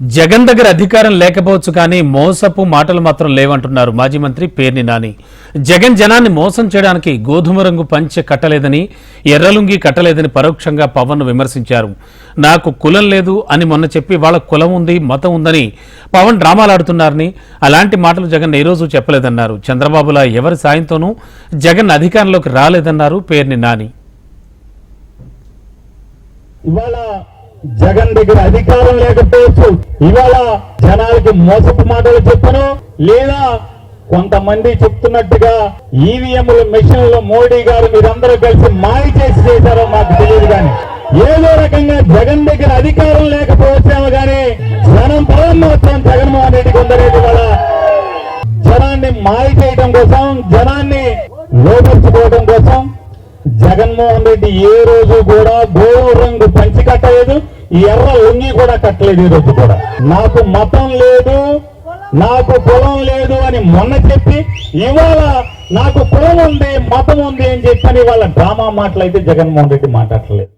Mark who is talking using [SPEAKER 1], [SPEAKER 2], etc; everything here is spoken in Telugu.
[SPEAKER 1] జగన్ దగ్గర అధికారం లేకపోవచ్చు కానీ మోసపు మాటలు మాత్రం లేవంటున్నారు మాజీ మంత్రి పేర్ని నాని. జగన్ జనాన్ని మోసం చేయడానికి గోధుమ రంగు పంచె కట్టలేదని ఎర్రలుంగి కట్టలేదని పరోక్షంగా పవన్ విమర్శించారు. నాకు కులం లేదు అని మొన్న చెప్పి వాళ్ళ కులం ఉంది మతం ఉందని పవన్ డ్రామాలాడుతున్నారని అలాంటి మాటలు జగన్ ఏ రోజు చెప్పలేదన్నారు. చంద్రబాబులా ఎవరి సాయంతోనూ జగన్ అధికారంలోకి రాలేదన్నారు పేర్ని నాని.
[SPEAKER 2] ఇవాళ జగన్ దగ్గర అధికారం లేకపోవచ్చు. ఇవాళ జనాలకి మోసపు మాటలు చెప్పను. లేదా కొంతమంది చెప్తున్నట్టుగా ఈవీఎంల లో మోడీ గారు మీరందరూ కలిసి మాయ చేసి చేశారో మాకు తెలియదు కానీ ఏదో రకంగా జగన్ దగ్గర అధికారం లేకపోవచ్చేమో కానీ జనం పదం మాత్రం జగన్మోహన్ రెడ్డి కొందరేది ఇవాళ జనాన్ని మాయ చేయడం కోసం జనాన్ని లోపించుకోవడం కోసం జగన్మోహన్ రెడ్డి ఏ రోజు కూడా గోరు రంగు పంచి కట్టలేదు ఎర్ర లొంగి కూడా కట్టలేదు ఈ రోజు కూడా. నాకు మతం లేదు నాకు కులం లేదు అని మొన్న చెప్పి ఇవాళ నాకు కులం ఉంది మతం ఉంది అని చెప్పని వాళ్ళ డ్రామా మాటలైతే జగన్మోహన్ రెడ్డి మాట్లాడలేదు